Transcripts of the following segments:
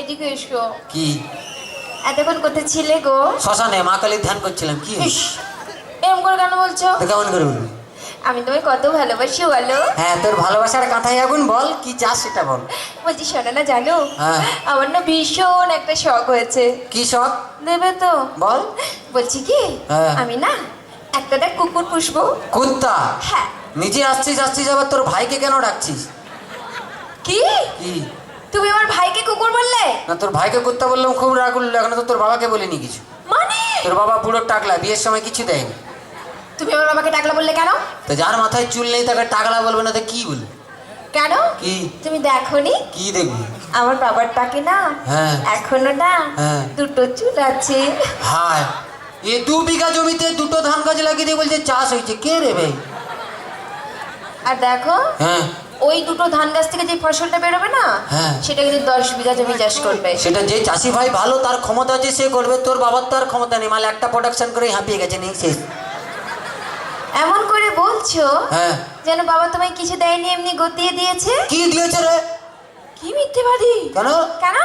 এদিকে এসো। কি? এতক্ষণ কোথায় ছিলে গো? শ্মশানে মা কালীর ধ্যান করছিলাম কি? এরম করে কেন বলছো? কেমন করে বলবি? আমি তোমায় কত ভালোবাসি বলো। হ্যাঁ তোর ভালোবাসার কাঁথায় আগুন বল কি চাস সেটা বল। বলছি শোনো না জানো? হ্যাঁ। আমার না ভীষণ একটা শখ হয়েছে। কি শখ? দেবে তো? বল। বলছি কি? হ্যাঁ। আমি না একটা দেখ কুকুর পুষবো। কুত্তা? হ্যাঁ। নিজে আসছিস আসছিস আবার তোর ভাইকে কেন ডাকছিস? কি? কি? তুমি আমার ভাইকে কুকুর বললে? না তোর ভাইকে কুত্তা বললাম খুব রাগ উঠল এখন তো তোর বাবাকে বলিনি কিছু। মানে? তোর বাবা পুরো টাকলা বিয়ের সময় কিছু দেয়নি। তুমি আমার বাবাকে টাকলা বললে কেন? তো যার মাথায় চুল নেই তাকে টাকলা বলবে না তো কি বলবে? কেন? কি? তুমি দেখোনি? কি দেখবি? আমার বাবার টাকে না? হ্যাঁ। এখনও না? হ্যাঁ। দুটো চুল আছে। হায় এ দু বিঘা জমিতে দুটো ধান গাছ লাগিয়ে দিয়ে বলছে চাষ হয়েছে কে রে ভাই? আর দেখো হ্যাঁ। ওই দুটো ধান গাছ থেকে যে ফসলটা বেরোবে না হ্যাঁ। সেটা কিন্তু দশ বিঘা জমি চাষ করবে। সেটা যে চাষি ভাই ভালো তার ক্ষমতা আছে সে করবে তোর বাবার তো আর ক্ষমতা নেই মানে একটা প্রোডাকশন করে হাঁপিয়ে গেছে নেই শেষ। এমন করে বলছো হ্যাঁ। যেন বাবা তোমায় কিছু দেয়নি এমনি গতিয়ে দিয়েছে? কি দিয়েছে রে? কি মিথ্যেবাদী? কেন? কেন?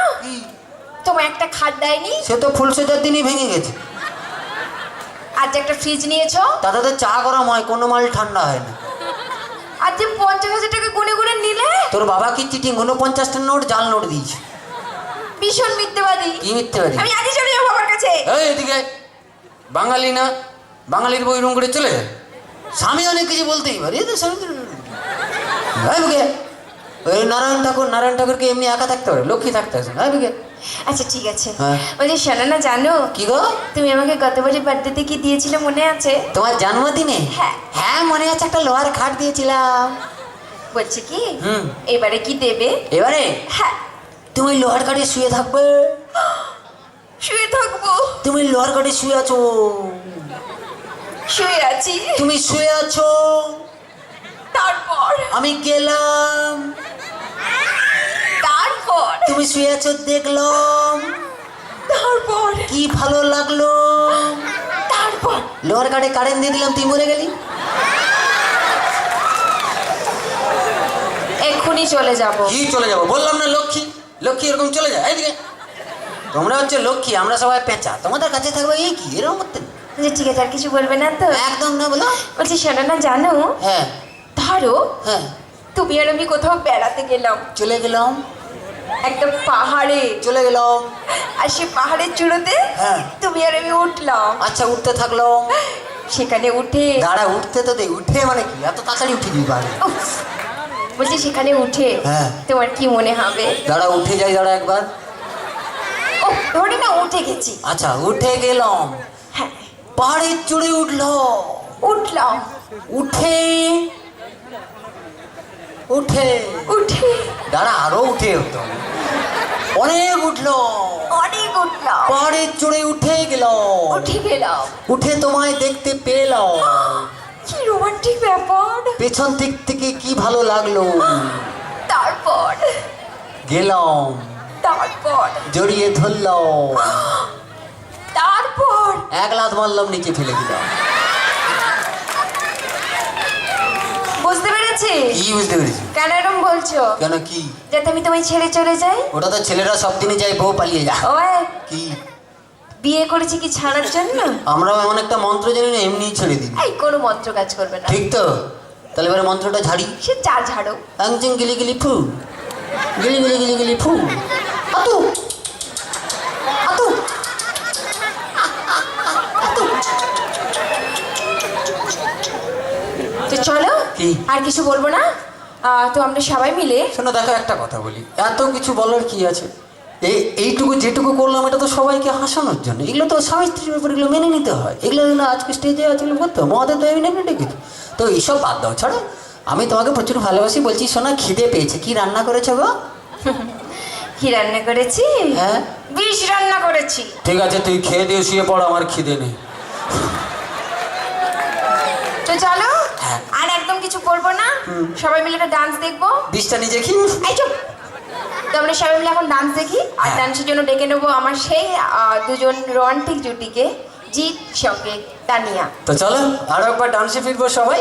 তোমায় একটা খাট দেয়নি? সে তো ফুল সেজার দিনই ভেঙে গেছে। আর যে একটা ফ্রিজ নিয়েছো? তাতে তো চা গরম হয় কোনো মাল ঠান্ডা হয় না। যে পঞ্চাশ হাজার টাকা গুনে গুনে নিলে? তোর বাবা কি চিটিং উনপঞ্চাশটা নোট জাল নোট দিয়েছে? ভীষণ মিথ্যেবাদী। কি মিথ্যে পারি আমি আজই চলে যাব বাবার কাছে। এই এদিকে বাঙালি না? বাঙালির বই রুম করে চলে। স্বামী অনেক কিছু বলতেই পারে তো স্বামী ওই নারায়ণ ঠাকুর নারায়ণ ঠাকুরকে এমনি একা থাকতে পারে লক্ষ্মী থাকতে আসে না বুকে আচ্ছা ঠিক আছে। হ্যাঁ। বলছি শোনো না জানো? কি গো? তুমি আমাকে গতবারের বার্থডেতে কি দিয়েছিলে মনে আছে? তোমার জন্মদিনে? হ্যাঁ। হ্যাঁ মনে আছে একটা লোহার খাট দিয়েছিলাম। বলছি কি? হুম। এবারে কি দেবে? এবারে? হ্যাঁ। তুমি লোহার কাঠে শুয়ে থাকবে। শুয়ে থাকব। তুমি লোহার কাঠে শুয়ে আছো। শুয়ে আছি। তুমি শুয়ে আছো। তারপর? আমি গেলাম। তারপর তুমি শুয়ে আছো দেখলাম। তারপর? কি ভালো লাগল। তারপর? লোহার কাঠে কারেন্ট দিয়ে দিলাম তুই মরে গেলি। এক্ষুনি চলে যাব। কি চলে যাব? বললাম না লক্ষ্মী। লক্ষ্মী এরকম চলে যায়। এইদিকে। তোমরা হচ্ছে লক্ষ্মী আমরা সবাই পেঁচা। তোমাদের কাছে থাকবে এই কি? এরকম করতে যে ঠিক আছে আর কিছু বলবে না তো? একদম না বলো। বলছি শোনো না জানো? হ্যাঁ। ধরো হ্যাঁ। তুমি আর আমি কোথাও বেড়াতে গেলাম। চলে গেলাম। একটা পাহাড়ে চলে গেলাম আর সে পাহাড়ের চূড়োতে হ্যাঁ। তুমি আর আমি উঠলাম। আচ্ছা উঠতে থাকলাম সেখানে উঠে দাঁড়া উঠতে তো দে উঠে মানে কি? এত তাড়াতাড়ি উঠে দিবি পারে উফ, বলছি সেখানে উঠে হ্যাঁ। তোমার কি মনে হবে? দাঁড়া উঠে যাই দাঁড়া একবার। ও ধরে না উঠে গেছি। আচ্ছা উঠে গেলাম। হ্যাঁ। পাহাড়ের চড়ে উঠল। উঠলাম। উঠে উঠে। উঠে। দাঁড়া আরও উঠে হতো অনেক উঠল। অনেক উঠলাম পাহাড়ের চড়ে উঠে গেল। উঠে গেলাম উঠে তোমায় দেখতে পেলাম কি রোমান্টিক ব্যাপার। পেছন দিক থেকে কি ভালো লাগল? তারপর। গেলাম তারপর। জড়িয়ে ধরলাম তারপর। এক লাত মারলাম নিচে ফেলে দিলাম বুঝতে পেরেছি কি বুঝতে পেরেছি? কেন এরকম বলছো? কেন কি? যাতে আমি তোমায় ছেড়ে চলে যাই? ওটা তো ছেলেরা সব দিনে যায় বউ পালিয়ে যা ওই কি? বিয়ে করেছি কি ছাড়ার জন্য? আমরাও এমন একটা মন্ত্র জানি না এমনি ছেড়ে দিই। এই কোনো মন্ত্র কাজ করবে না। ঠিক তো? তাহলে এবারে মন্ত্রটা ঝাড়ি। সে যা ঝাড়ো আংচিং গিলি গিলি ফু। গিলি গিলি গিলি গিলি ফু। আতু। চলো? আর কিছু বলব না? তো আমরা সবাই মিলে শোনো দেখো একটা কথা বলি। এত কিছু বলার কি আছে? এই এইটুকু যেটুকু করলাম এটা তো সবাইকে হাসানোর জন্য। এগুলো তো স্বামী স্ত্রীর ব্যাপার এগুলো মেনে নিতে হয়। এগুলো আজকে স্টেজে এগুলো করতে হয়। তো এমনি ডেকেছে তো এইসব বাদ দাও ছাড়ো। আমি তোমাকে প্রচুর ভালোবাসি বলছি শোনা খিদে পেয়েছে। কি রান্না করেছ গো? কি রান্না করেছি? হ্যাঁ? বিষ রান্না করেছি। ঠিক আছে তুই খেয়ে দিয়ে শুয়ে পড় আমার খিদে নেই। তো চলো কিছু করব না? সবাই মিলে একটা ডান্স দেখব। বিশটা নিজে কি? এই চুপ। তো আমরা সবাই মিলে এখন ডান্স দেখি। আর হ্যাঁ। ডান্সের জন্য ডেকে নেব আমার সেই দুজন রোমান্টিক জুটিকে জিৎ সঙ্গে তানিয়া। তো চলো আরও একবার ডান্সে ফিরবো সবাই।